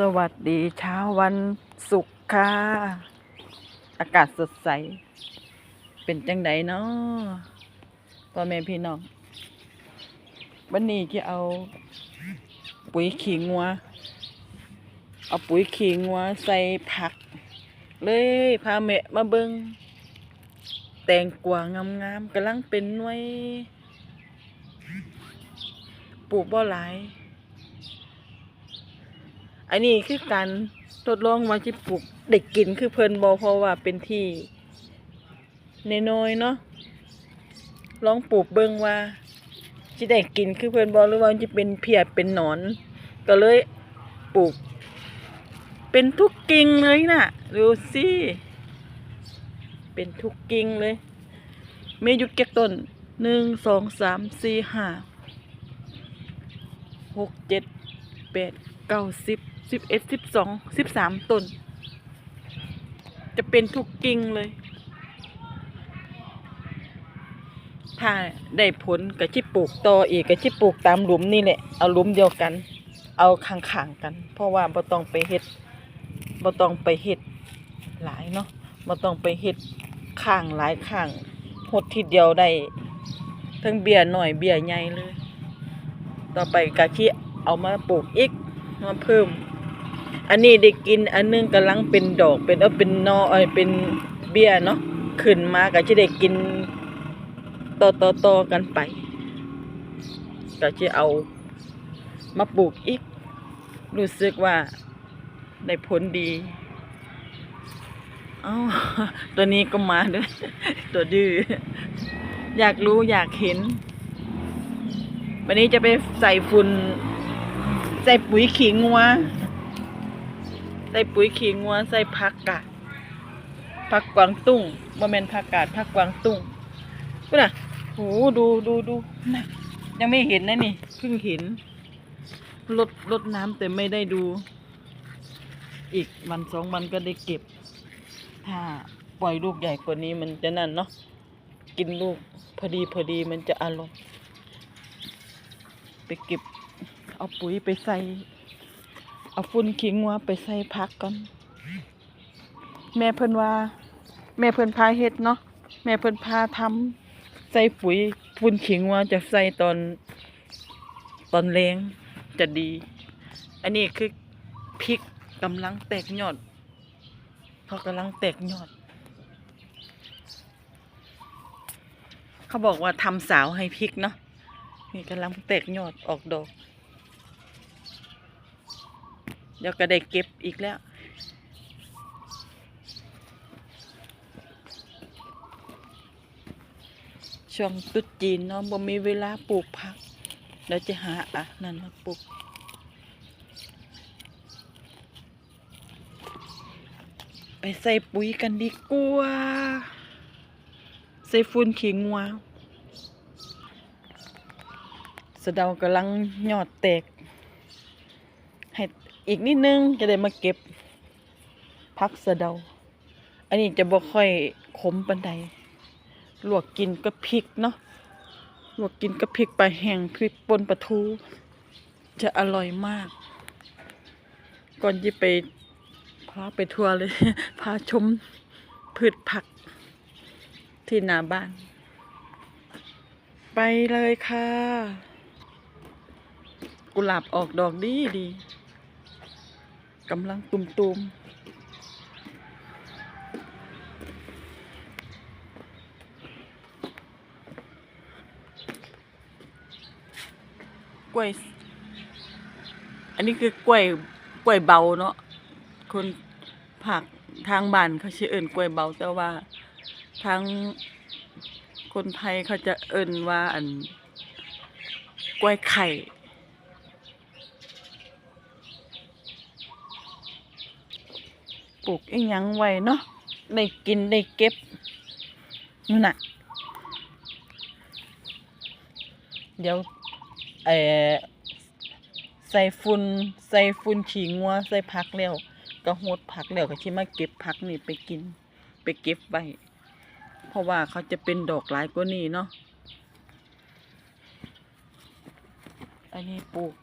สวัสดีเช้าวันศุกร์ค่ะ อากาศสดใส เป็นจังไดเนาะพ่อแม่พี่น้องวันนี้จะเอา ปุ๋ยขี้งัว เอาปุ๋ยขี้งัวใส่ผัก เลยพาแม่มาเบิงแตงกวางามๆกำลังเป็นหน่วย ปลูกบ่หลาย อันนี้คือการทดลองว่าจะปลูกเด็กกินคือเพลินบอเพราะว่าเป็นที่น้อยเนาะลองปลูกเบิ่งว่าจะได้กินคือเพลินบอหรือว่าจะเป็นเพียเป็นหนอน ก็เลยปลูก เป็นทุกกิ่งเลยน่ะดูสิเป็นทุกกิ่งเลยมีอยู่เก็กต้นหนึ่งสองสามสี่ห้าหกเจ็ดแปดเก้าสิบ สิบเอ็ดสิบสองสิบสามต้น จะเป็นทุกกิ่งเลย ถ้าได้ผลก็ชิปลูกต่ออีกก็ชิปลูกตามหลุมนี่แหละเอาหลุมเดียวกัน เอาข้างๆกัน เพราะว่าบ่ต้องไปเฮ็ดบ่ต้องไปเฮ็ดหลายเนาะบ่ต้องไปเฮ็ดข้างหลายข้างหดทีเดียวได้ทั้งเบี้ยหน่อยเบี้ยใหญ่เลย ต่อไปกะที่เอามาปลูกอีกมาเพิ่ม อันนี้ได้กินอันนึงกำลังเป็นดอกเป็นเออเป็นนอเอยเป็นเบี้ยเนาะขึ้นมาก็จะได้กินต่อต่อต่อกันไป ก็จะเอามาปลูกอีก รู้สึกว่าได้ผลดีอ้าตัวนี้ก็มาด้วย ตัวดื้ออยากรู้อยากเห็น วันนี้จะไปใส่ฝุ่น ใส่ปุ๋ยขิงงัว ส่ปุ๋ยขิงงัวใส่ผักกาดผักกวางตุ้งบ่แม่นผักกาดผักกวางตุ้งกูน่ะโหดูดูดูนะยังไม่เห็นนะนี่เพิ่งเห็นลดลดน้ำแต่ไม่ได้ดู อีกวันสองวันก็ได้เก็บ ถ้าปล่อยลูกใหญ่กว่านี้มันจะนั่นเนาะกินลูกพอดีพอดีมันจะอาร่อยไปเก็บเอาปุ๋ยไปใส่ เอาฝุ่นขิงวัวไปใส่พักก่อน แม่เพิ่นว่า แม่เพิ่นพาเฮ็ดเนาะแม่เพิ่นพาทำใส่ปุ๋ยฝุ่นขิงวัวจะใส่ตอนตอนแรงจะดี อันนี้คือพริกกำลังแตกยอดเขากำลังแตกยอด เขาบอกว่าทำสาวให้พริกเนาะนี่กำลังแตกยอดออกดอก ดี๋ยวก็ได้เก็บอีกแล้วช่วงตรุษจีนเนาะบ่มีเวลาปลูกผักเดี๋ยวจะหาอะนั่นมาปลูกไปใส่ปุ๋ยกันดีกว่าใส่ฝุ่นขิงวัวสะเดากำลังยอดแตก อีกนิดนึงจะได้มาเก็บพักสะเดา อันนี้จะบ่ค่อยขมปันใดลวกกินก็พริกเนาะลวกกินก็พริกปลาแห้งพริกป่นปลาทู จะอร่อยมาก ก่อนที่ไปพาไปทัวร์เลย พาชมพืชผักที่หน้าบ้าน ไปเลยค่ะ กุหลาบออกดอกดีดี กำลังตุมตุมกล้วย อันนี้คือกล้วยกล้วยเบาเนาะ คนผักทางบ้านเขาชื่อเอิ้นกล้วยเบาแต่ว่าทางคนไทยเขาจะเอิ้นว่าอันกล้วยไข่ ปลูกอีหยังไว้เนาะได้กินได้เก็บนู่นน่ะ เดี๋ยวเออใส่ฝุ่นใส่ฝุ่นฉีงัวใส่ผักแล้วก็โหดผักแล้วก็ชิมาเก็บผักนี่ไปกิน ไปเก็บไว้เพราะว่าเขาจะเป็นดอกหลายกว่านี้เนาะอันนี้ปลูก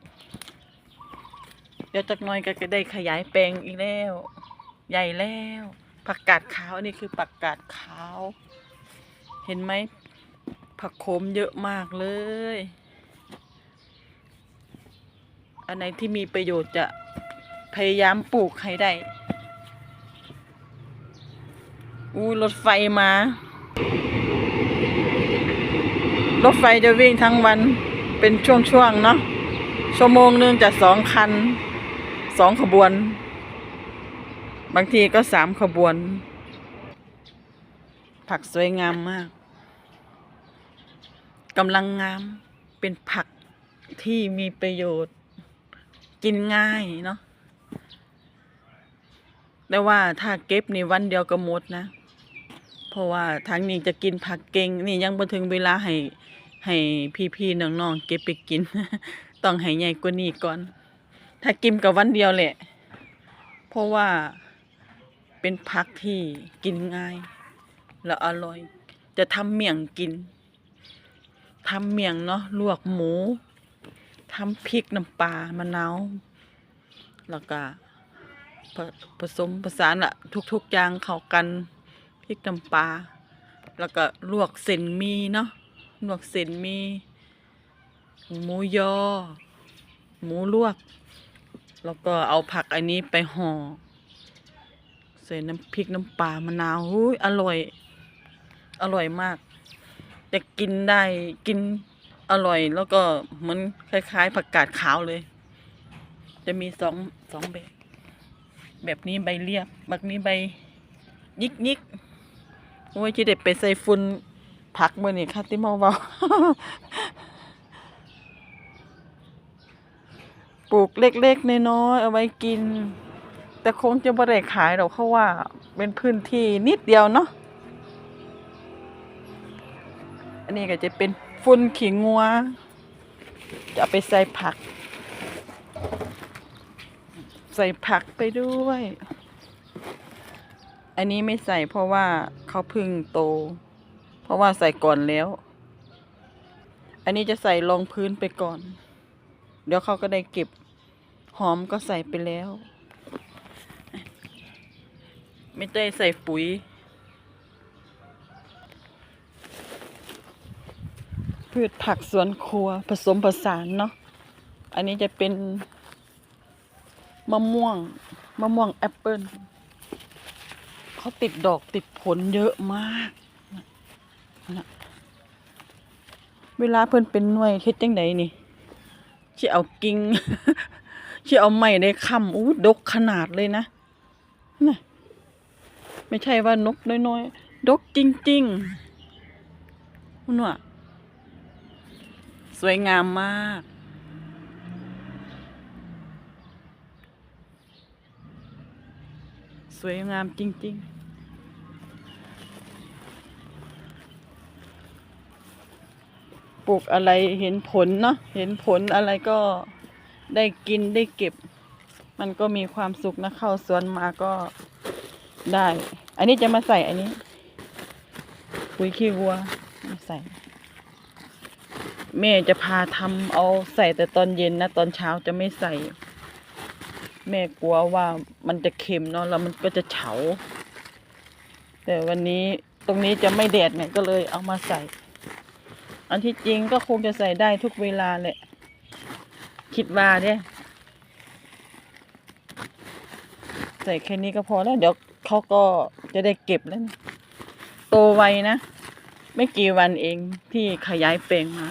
เดี๋ยวจักหน่อยก็จะได้ขยายแปลงอีกแล้ว ใหญ่แล้วผักกาดขาวอันนี้คือผักกาดขาว เห็นไหมผักโขมเยอะมากเลย อันไหนที่มีประโยชน์จะพยายามปลูกให้ได้ อู้รถไฟมา รถไฟจะวิ่งทั้งวันเป็นช่วงๆเนาะชั่วโมงหนึ่งจะสองคันสองขบวน บางทีก็สามขบวน ผักสวยงามมากกำลังงามเป็นผักที่มีประโยชน์ กินง่ายเนาะแต่ว่าถ้าเก็บในวันเดียวก็หมดนะ เพราะว่าทางนี้จะกินผักเก่งนี่ยังบ่ถึงเวลาให้ให้พี่ๆน้องๆเก็บไปกิน ต้องให้ใหญ่กว่านี้ก่อน ถ้ากินกับวันเดียวแหละ เพราะว่า เป็นผักที่กินง่าย แล้วอร่อย จะทำเมี่ยงกินทำเมี่ยงเนาะลวกหมูทำพริกน้ำปลามะนาวแล้วก็ผผสมผสานละทุกๆอย่างเข้ากันพริกน้ำปลาแล้วก็ลวกเส้นมีเนาะลวกเส้นมีหมูยอ หมูลวก แล้วก็เอาผักอันนี้ไปห่อ ใส่น้ำพริกน้ำปลามะนาวหุ้ยอร่อย อร่อยมากจะกินได้กินอร่อย แล้วก็เหมือนคล้าย ๆ ผักกาดขาวเลย จะมีสองสองแบบ แบบนี้ใบเรียบแบบนี้ใบยิกยิกโอ้ยจะเด็ดไปใส่ฟุนผักเมื่อนี่ค่ะที่เมาเบาปลูกเล็กๆน้อยๆเอาไว้กิน แต่คงจะบ่ได้ขายหรอกเพราะว่าเป็นพื้นที่นิดเดียวเนาะอันนี้ก็จะเป็นฝุ่นขี้งัว จะเอาไปใส่ผัก ใส่ผักไปด้วย อันนี้ไม่ใส่เพราะว่าเขาพึ่งโต เพราะว่าใส่ก่อนแล้ว อันนี้จะใส่รองพื้นไปก่อน เดี๋ยวเขาก็ได้เก็บหอมก็ใส่ไปแล้ว ไม่ได้ใส่ปุ๋ย พืชผักสวนครัวผสมผสานเนาะ อันนี้จะเป็นมะม่วงมะม่วงแอปเปิลเขาติดดอกติดผลเยอะมากนะเวลาเพิ่นเป็นหน่วยเฮ็ดจังไดนี่ที่เอากิ่งที่เอาไม้ได้ค้ำอู้ดกขนาดเลยนะน่ะ ไม่ใช่ว่านกน้อยๆ ดกจริงๆนู่นว่ะสวยงามมาก สวยงามจริง ๆปลูกอะไรเห็นผลเนาะเห็นผลอะไรก็ได้กินได้เก็บ มันก็มีความสุขนะเข้าสวนมาก็ได้ อันนี้จะมาใส่อันนี้ปุ๋ยขี้วัวมาใส่ แม่จะพาทำเอาใส่แต่ตอนเย็นนะ ตอนเช้าจะไม่ใส่ แม่กลัวว่ามันจะเค็มเนาะแล้วมันก็จะเฉา แต่วันนี้ตรงนี้จะไม่แดดเนี่ยก็เลยเอามาใส่ อันที่จริงก็คงจะใส่ได้ทุกเวลาแหละ คิดว่าเนี่ยใส่แค่นี้ก็พอแล้วเดี๋ยว เขาก็จะได้เก็บแล้วนะโตไวนะ ไม่กี่วันเองที่ขยายแปลงมา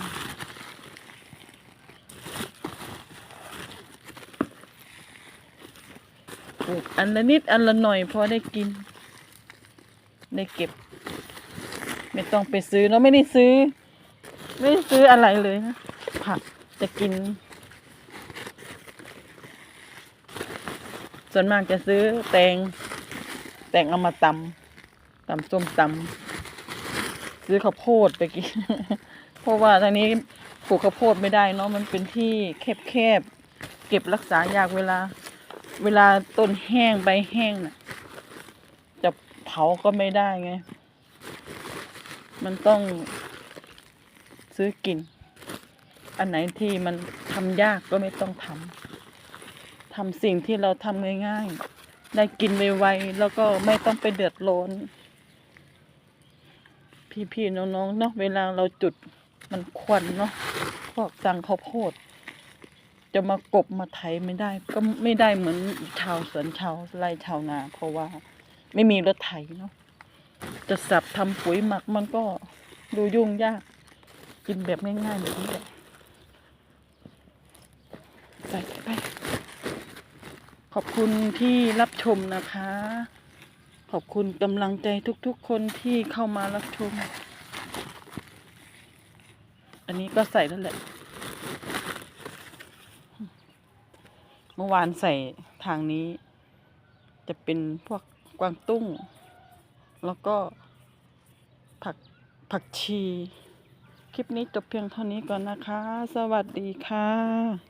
ปลูกอันละนิดอันละหน่อยพอได้กิน ได้เก็บ ไม่ต้องไปซื้อแล้วไม่ได้ซื้อ ไม่ได้ซื้ออะไรเลยนะผักจะกิน ส่วนมากจะซื้อแตง แตงเอามาตำตำส้มตำซื้อข้าวโพดไปกิน เพราะว่าทางนี้ปลูกข้าวโพดไม่ได้เนาะมันเป็นที่แคบๆเก็บรักษายากเวลา เวลาต้นแห้งใบแห้งน่ะ จะเผาก็ไม่ได้ไง มันต้องซื้อกิน อันไหนที่มันทำยากก็ไม่ต้องทำทำสิ่งที่เราทำง่ายๆ ได้กินไวๆแล้วก็ไม่ต้องไปเดือดร้อน พี่ๆน้องๆเนาะเวลาเราจุดมันควันเนาะพวกสังข้าวโพด จะมากบมาไถไม่ได้ ก็ไม่ได้เหมือนชาวสวนชาวไร่ชาวนา เพราะว่าไม่มีรถไถเนาะจะสับทำปุ๋ยหมักมันก็ดูยุ่งยาก กินแบบง่ายๆแบบนี้แหละไปไป ขอบคุณที่รับชมนะคะ ขอบคุณกำลังใจทุกๆคนที่เข้ามารับชม อันนี้ก็ใส่แล้วแหละ เมื่อวานใส่ทางนี้ จะเป็นพวกกวางตุ้ง แล้วก็ผักผักชี คลิปนี้จบเพียงเท่านี้ก่อนนะคะ สวัสดีค่ะ